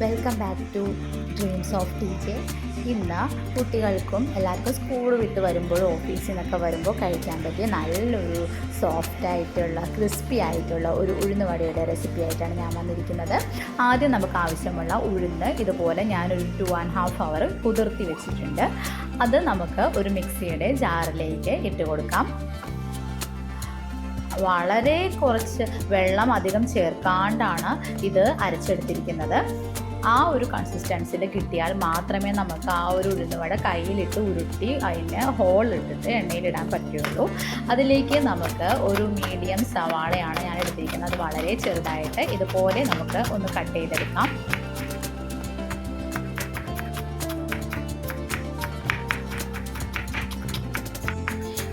Welcome back to dreams of teacher ഇന്ന് കുട്ടികൾക്കും എല്ലാവർക്കും സ്കൂൾ വിട്ട് വരുമ്പോൾ ഓഫീസിൽ നിന്നൊക്കെ വരുമ്പോൾ കഴിക്കാൻ പറ്റിയ നല്ലൊരു സോഫ്റ്റ് ആയിട്ടുള്ള ക്രിസ്പി ആയിട്ടുള്ള ഒരു ഉഴുന്നുവടയുടെ റെസിപ്പി ആയിട്ടാണ് ഞാൻ വന്നിരിക്കുന്നത്. ആദ്യം നമുക്ക് ആവശ്യമുള്ള ഉഴുന്ന് ഇതുപോലെ ഞാനൊരു ടു ആൻഡ് ഹാഫ് അവർ കുതിർത്തി വെച്ചിട്ടുണ്ട്. അത് നമുക്ക് ഒരു മിക്സിയുടെ ജാറിലേക്ക് ഇട്ട് കൊടുക്കാം. വളരെ കുറച്ച് വെള്ളം അധികം ചേർക്കാണ്ടാണ് ഇത് അരച്ചെടുത്തിരിക്കുന്നത്. ആ ഒരു കൺസിസ്റ്റൻസിൽ കിട്ടിയാൽ മാത്രമേ നമുക്ക് ആ ഒരു ഉഴുന്നുവട കയ്യിലിട്ട് ഉരുട്ടി അതിന് ഹോൾ ഇട്ടിട്ട് എണ്ണയിലിടാൻ പറ്റുള്ളൂ അതിലേക്ക് നമുക്ക് ഒരു മീഡിയം സവാളയാണ് ഞാൻ എടുത്തിരിക്കുന്നത്. അത് വളരെ ചെറുതായിട്ട് ഇതുപോലെ നമുക്ക് ഒന്ന് കട്ട് ചെയ്തെടുക്കാം.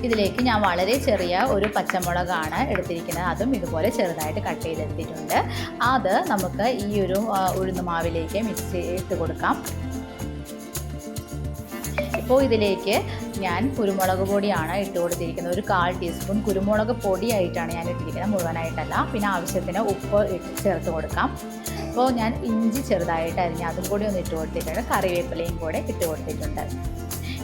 ഇതിലേക്ക് ഞാൻ വളരെ ചെറിയ ഒരു പച്ചമുളകാണ് എടുത്തിരിക്കുന്നത്. അതും ഇതുപോലെ ചെറുതായിട്ട് കട്ട് ചെയ്തെടുത്തിട്ടുണ്ട്. അത് നമുക്ക് ഈ ഒരു ഉഴുന്നുമാവിലേക്ക് മിക്സ് ചെയ്ത് കൊടുക്കാം. ഇപ്പോൾ ഇതിലേക്ക് ഞാൻ കുരുമുളക് പൊടിയാണ് ഇട്ട് കൊടുത്തിരിക്കുന്നത്. ഒരു കാൽ ടീസ്പൂൺ കുരുമുളക് പൊടിയായിട്ടാണ് ഞാൻ ഇട്ടിരിക്കുന്നത് മുഴുവനായിട്ടല്ല. പിന്നെ ആവശ്യത്തിന് ഉപ്പ് ചേർത്ത് കൊടുക്കാം. അപ്പോൾ ഞാൻ ഇഞ്ചി ചെറുതായിട്ട് അരിഞ്ഞ് അതും കൂടി ഒന്ന് ഇട്ട് കൊടുത്തിട്ടുണ്ട്. കറിവേപ്പിലയും കൂടെ ഇട്ട് കൊടുത്തിട്ടുണ്ട്.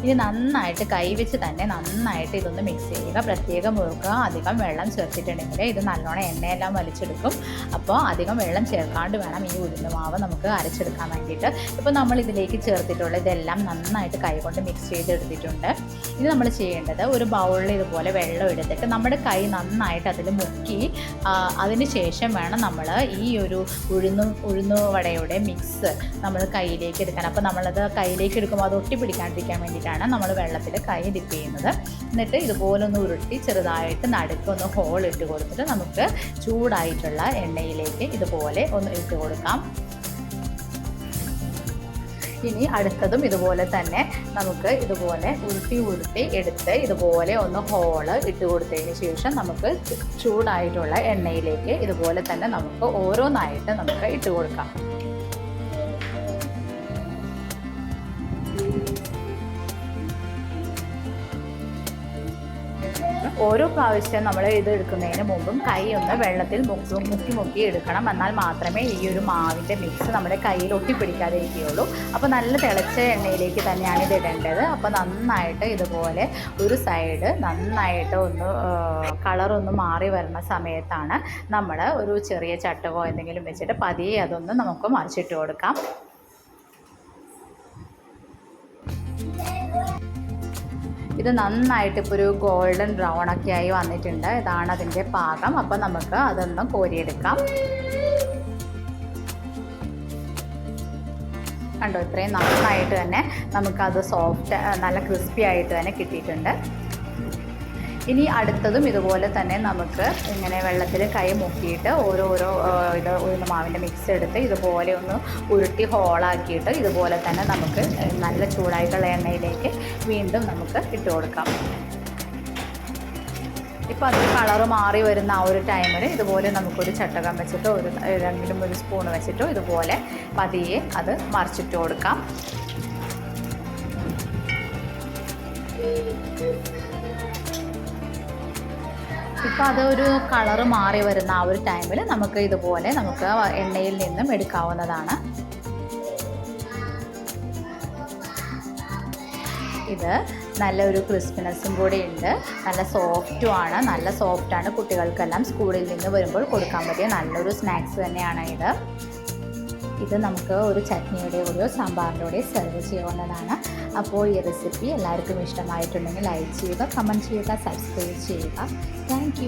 ഇനി നന്നായിട്ട് കൈവച്ച് തന്നെ നന്നായിട്ട് ഇതൊന്ന് മിക്സ് ചെയ്യുക. പ്രത്യേകം മുറുക്കുക അധികം വെള്ളം ചേർത്തിട്ടുണ്ടെങ്കിൽ ഇത് നല്ലോണം എണ്ണയെല്ലാം വലിച്ചെടുക്കും. അപ്പോൾ അധികം വെള്ളം ചേർക്കാണ്ട് വേണം ഈ ഉഴുന്ന മാവ് നമുക്ക് അരച്ചെടുക്കാൻ വേണ്ടിയിട്ട്. ഇപ്പോൾ നമ്മൾ ഇതിലേക്ക് ചേർത്തിട്ടുള്ള ഇതെല്ലാം നന്നായിട്ട് കൈകൊണ്ട് മിക്സ് ചെയ്തെടുത്തിട്ടുണ്ട്. ഇനി നമ്മൾ ചെയ്യേണ്ടത് ഒരു ബൗളിൽ ഇതുപോലെ വെള്ളം എടുത്തിട്ട് നമ്മുടെ കൈ നന്നായിട്ട് അതിൽ മുക്കി അതിന് ശേഷം വേണം നമ്മൾ ഈ ഒരു ഉഴുന്നു ഉഴുന്നു വടയുടെ മിക്സ് നമ്മൾ കയ്യിലേക്ക് എടുക്കാൻ. അപ്പോൾ നമ്മളത് കയ്യിലേക്ക് എടുക്കുമ്പോൾ അത് ഒട്ടി പിടിക്കാണ്ടിരിക്കാൻ വേണ്ടിയിട്ടാണ് നമ്മൾ വെള്ളത്തിൽ കൈ ഡിപ്പ് ചെയ്യുന്നത്. എന്നിട്ട് ഇതുപോലെ ഒന്ന് ഉരുട്ടി ചെറുതായിട്ട് നടുക്കൊന്ന് ഹോൾ ഇട്ട് കൊടുത്തിട്ട് നമുക്ക് ചൂടായിട്ടുള്ള എണ്ണയിലേക്ക് ഇതുപോലെ ഒന്ന് ഇട്ട് കൊടുക്കാം. ഇനി അടുത്തതും ഇതുപോലെ തന്നെ നമുക്ക് ഇതുപോലെ ഉരുട്ടി ഉരുട്ടി എടുത്ത് ഇതുപോലെ ഒന്ന് ഹോൾ ഇട്ട് കൊടുത്തതിന് ശേഷം നമുക്ക് ചൂടായിട്ടുള്ള എണ്ണയിലേക്ക് ഇതുപോലെ തന്നെ നമുക്ക് ഓരോന്നായിട്ട് നമുക്ക് ഇട്ട് കൊടുക്കാം. ഓരോ പ്രാവശ്യം നമ്മൾ ഇത് എടുക്കുന്നതിന് മുമ്പും കൈ ഒന്ന് വെള്ളത്തിൽ മുക്കി മുക്കി മുക്കി എടുക്കണം. എന്നാൽ മാത്രമേ ഈ ഒരു മാവിന്റെ മിക്സ് നമ്മുടെ കയ്യിൽ ഒട്ടിപ്പിടിക്കാതിരിക്കുകയുള്ളൂ. അപ്പോൾ നല്ല തിളച്ച എണ്ണയിലേക്ക് തന്നെയാണ് ഇത് ഇടേണ്ടത്. അപ്പോൾ നന്നായിട്ട് ഇതുപോലെ ഒരു സൈഡ് നന്നായിട്ട് ഒന്ന് കളറൊന്ന് മാറി വരുന്ന സമയത്താണ് നമ്മൾ ഒരു ചെറിയ ചട്ടവോ എന്തെങ്കിലും വെച്ചിട്ട് പതിയെ അതൊന്ന് നമുക്ക് മറിച്ചിട്ട് കൊടുക്കാം. ഇത് നന്നായിട്ട് ഇപ്പോൾ ഒരു ഗോൾഡൻ ബ്രൗൺ ഒക്കെ ആയി വന്നിട്ടുണ്ട്. ഇതാണ് അതിന്റെ പാകം. അപ്പോൾ നമുക്ക് അതൊന്ന് കോരിയെടുക്കാം. കണ്ടോ ഇത്രയും നന്നായിട്ട് തന്നെ നമുക്കത് സോഫ്റ്റ് നല്ല ക്രിസ്പി ആയിട്ട് തന്നെ കിട്ടിയിട്ടുണ്ട്. ഇനി അടുത്തതും ഇതുപോലെ തന്നെ നമുക്ക് ഇങ്ങനെ വെള്ളത്തിൽ കൈ മുക്കിയിട്ട് ഓരോരോ ഇത് ഉഴുന്ന മാവിന്റെ മിക്സ് എടുത്ത് ഇതുപോലെ ഒന്ന് ഉരുട്ടി ഹോളാക്കിയിട്ട് ഇതുപോലെ തന്നെ നമുക്ക് നല്ല ചൂടായിട്ടുള്ള എണ്ണയിലേക്ക് വീണ്ടും നമുക്ക് ഇട്ട് കൊടുക്കാം. ഇപ്പോൾ അതിൽ കളറ് മാറി വരുന്ന ആ ഒരു ടൈമിൽ ഇതുപോലെ നമുക്കൊരു ചട്ടകം വെച്ചിട്ടോ ഒരു രണ്ടിലും ഒരു സ്പൂൺ വെച്ചിട്ടോ ഇതുപോലെ പതിയെ അത് മറിച്ചിട്ട് കൊടുക്കാം. ഇപ്പോൾ അതൊരു കളർ മാറി വരുന്ന ആ ഒരു ടൈമിൽ നമുക്ക് ഇതുപോലെ നമുക്ക് എണ്ണയിൽ നിന്നും എടുക്കാവുന്നതാണ്. ഇത് നല്ലൊരു ക്രിസ്പിനെസ്സും കൂടി ഉണ്ട്. നല്ല സോഫ്റ്റും ആണ്. നല്ല സോഫ്റ്റാണ് കുട്ടികൾക്കെല്ലാം സ്കൂളിൽ നിന്ന് വരുമ്പോൾ കൊടുക്കാൻ പറ്റിയ നല്ലൊരു സ്നാക്സ് തന്നെയാണ് ഇത്. ഇത് നമുക്ക് ഒരു ചട്നിയുടെ കൂടെയോ സാമ്പാറിന്റെ കൂടെയോ സെർവ് ചെയ്യാവുന്നതാണ് അപ്പോൾ ഈ റെസിപ്പി എല്ലാവർക്കും ഇഷ്ടമായിട്ടുണ്ടെങ്കിൽ ലൈക്ക് ചെയ്യുക കമന്റ് ചെയ്യുക സബ്സ്ക്രൈബ് ചെയ്യുക. താങ്ക്